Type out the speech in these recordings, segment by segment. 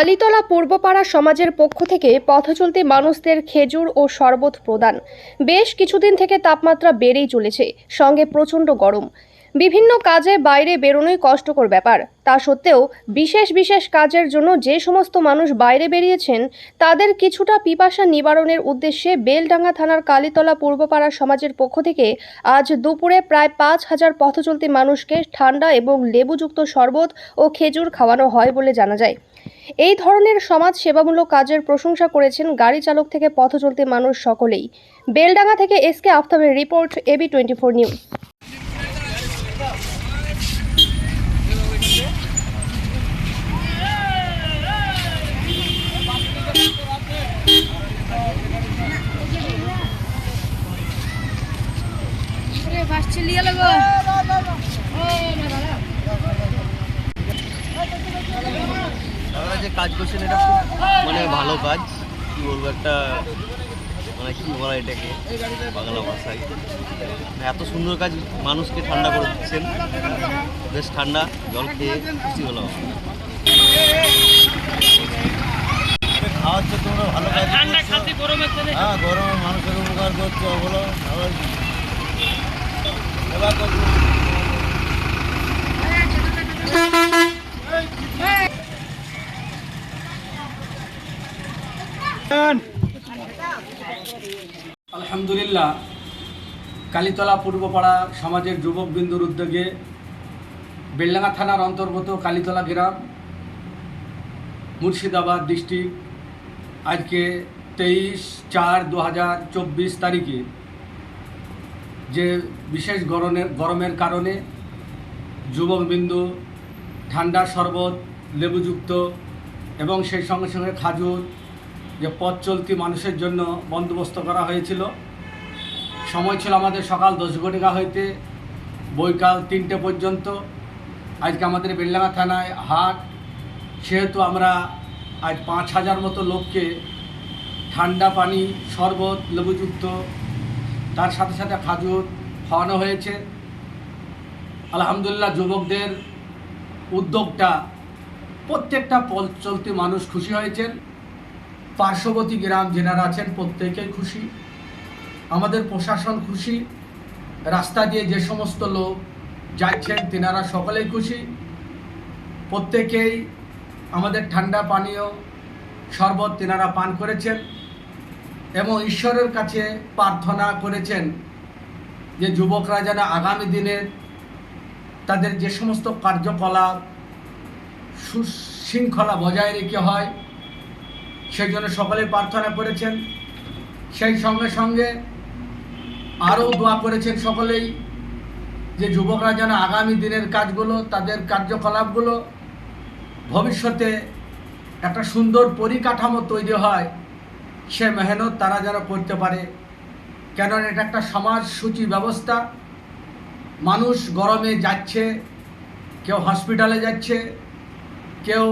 কালীতলা পূর্বপাড়া সমাজের পক্ষ থেকে পথচলতি মানুষদের খেজুর ও শরবত প্রদান। বেশ কিছুদিন থেকে তাপমাত্রা বেড়েই চলেছে, সঙ্গে প্রচণ্ড গরম। বিভিন্ন কাজে বাইরে বেরোনোই কষ্টকর ব্যাপার। তা সত্ত্বেও বিশেষ বিশেষ কাজের জন্য যে সমস্ত মানুষ বাইরে বেরিয়েছেন, তাদের কিছুটা পিপাসা নিবারণের উদ্দেশ্যে বেলডাঙ্গা থানার কালীতলা পূর্বপাড়া সমাজের পক্ষ থেকে আজ দুপুরে প্রায় পাঁচ হাজার পথচলতি মানুষকে ঠান্ডা এবং লেবুযুক্ত শরবত ও খেজুর খাওয়ানো হয় বলে জানা যায়। এই ধরনের সমাজ সেবামূলক কাজের প্রশংসা করেছেন গাড়ি চালক থেকে পথ চলতে মানুষ সকলেই। বেলডাঙ্গা থেকে S K আফতাবের report, AB twenty four news. বাস লাগো যে কাজ করছেন এটা খুব মানে ভালো কাজ। কি বলব একটা মানে কি বলা এটাকে? বাংলা ভাষায়। মানে এত সুন্দর কাজ মানুষকে ঠান্ডা করে দিচ্ছেন। বেশ ঠান্ডা জল খেয়ে খুশি হলো খাওয়াচ্ছ তোমরা ভালো কাজ হ্যাঁ গরমে মানুষের উপকার করছ বলো সেবা করছ আলহামদুলিল্লাহ, কালীতলা পূর্বপাড়া সমাজের যুবক বিন্দুর উদ্যোগে বেলডাঙ্গা থানার অন্তর্গত কালীতলা গ্রাম, মুর্শিদাবাদ ডিস্ট্রিক্ট, আজকে তেইশ চার দু তারিখে যে বিশেষ গরমের গরমের কারণে যুবকবিন্দু ঠান্ডা শরবত, লেবুযুক্ত এবং সেই সঙ্গে সঙ্গে খাজুর যে পথ চলতি মানুষের জন্য বন্দোবস্ত করা হয়েছিল। সময় ছিল আমাদের সকাল দশ ঘটিকা হইতে বৈকাল তিনটে পর্যন্ত। আজকে আমাদের বেলডাঙ্গা থানায় হাট। সেহেতু আমরা আজ পাঁচ হাজার মতো লোককে ঠান্ডা পানি, শরবত, লেবুযুক্ত, তার সাথে সাথে খাজুর খাওয়ানো হয়েছে। আলহামদুলিল্লাহ যুবকদের উদ্যোগটা প্রত্যেকটা চলতি মানুষ খুশি হয়েছেন। পার্শ্ববর্তী গ্রাম যেনারা আছেন প্রত্যেকেই খুশি। আমাদের প্রশাসন খুশি। রাস্তা দিয়ে যে সমস্ত লোক যাচ্ছেন তেনারা সকলেই খুশি। প্রত্যেকেই আমাদের ঠান্ডা পানীয় শরবত তেনারা পান করেছেন এবং ঈশ্বরের কাছে প্রার্থনা করেছেন যে যুবকরা যেন আগামী দিনের তাদের যে সমস্ত কার্যকলাপ সুশৃঙ্খলা বজায় রেখে হয় সেই জন্য সকলে প্রার্থনা করেছেন। সেই সঙ্গে সঙ্গে আরও দোয়া করেছেন সকলেই যে যুবকরা যেন আগামী দিনের কাজগুলো, তাদের কার্যকলাপগুলো ভবিষ্যতে একটা সুন্দর পরিকাঠামো তৈরি হয়, সে মেহনত তারা যেন করতে পারে। কেননা এটা একটা সমাজ সূচি ব্যবস্থা। মানুষ গরমে যাচ্ছে, কেউ হসপিটালে যাচ্ছে, কেউ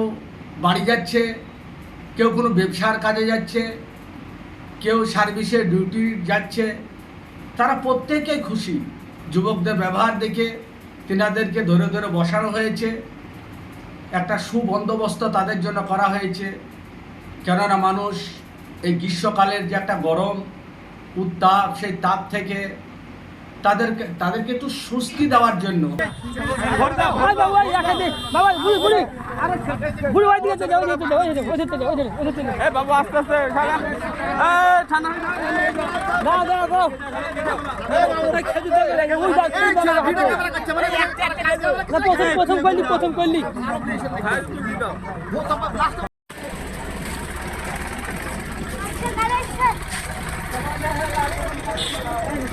বাড়ি যাচ্ছে কেউ কোনো ব্যবসার কাজে যাচ্ছে, কেউ সার্ভিসে ডিউটি যাচ্ছে, তারা প্রত্যেকেই খুশি। যুবকদের ব্যবহার দেখে তেনাদেরকে ধরে ধরে বসানো হয়েছে। একটা সুবন্দোবস্ত তাদের জন্য করা হয়েছে। কেননা মানুষ এই গ্রীষ্মকালের যে একটা গরম, উত্তাপ, সেই তাপ থেকে তাদেরকে তাদেরকে একটু স্বস্তি দেওয়ার জন্য প্রথম করলি প্রথম করলি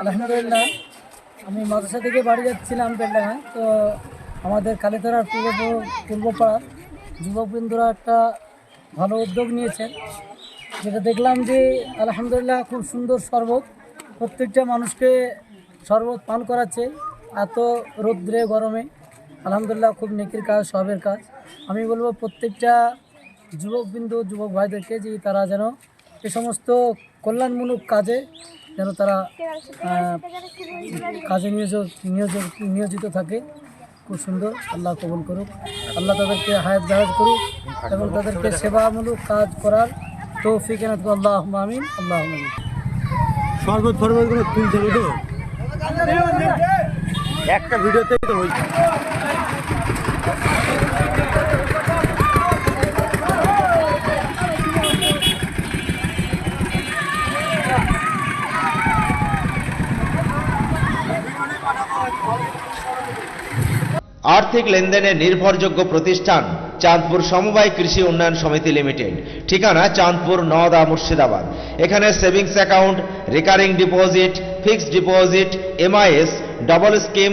আলহামদুলিল্লাহ আমি মাদ্রাসা থেকে বাড়ি যাচ্ছিলাম বেলডাঙায় তো আমাদের কালীতলার পূর্ব পূর্বপাড়ার যুবকবৃন্দরা একটা ভালো উদ্যোগ নিয়েছেন যেটা দেখলাম যে, আলহামদুলিল্লাহ খুব সুন্দর শরবত। প্রত্যেকটা মানুষকে শরবত পান করাচ্ছে। এত রৌদ্রে, গরমে। আলহামদুলিল্লাহ খুব নেকির কাজ, সবের কাজ। আমি বলব প্রত্যেকটা যুবকবৃন্দ, যুবক ভাইদেরকে যে তারা যেন এ সমস্ত কল্যাণমূলক কাজে যেন তারা কাজে নিয়োজক নিয়োজিত থাকে। খুব সুন্দর। আল্লাহ কবুল করুক। আল্লাহ তাদেরকে হায়াত জাহাজ করুক এবং তাদেরকে সেবামূলক কাজ করার তৌফিক এনাত আল্লাহ আমিন আল্লাহ আমিন। শরবত ফরবত তুলতে হবে তো। একটা ভিডিওতেই তো হয়েছে আর্থিক লেনদেনের নির্ভরযোগ্য প্রতিষ্ঠান চাঁদপুর সমবায় কৃষি উন্নয়ন সমিতি লিমিটেড। ঠিকানা চাঁদপুর নওদা মুর্শিদাবাদ। এখানে savings account, recurring deposit, fixed deposit, MIS, double scheme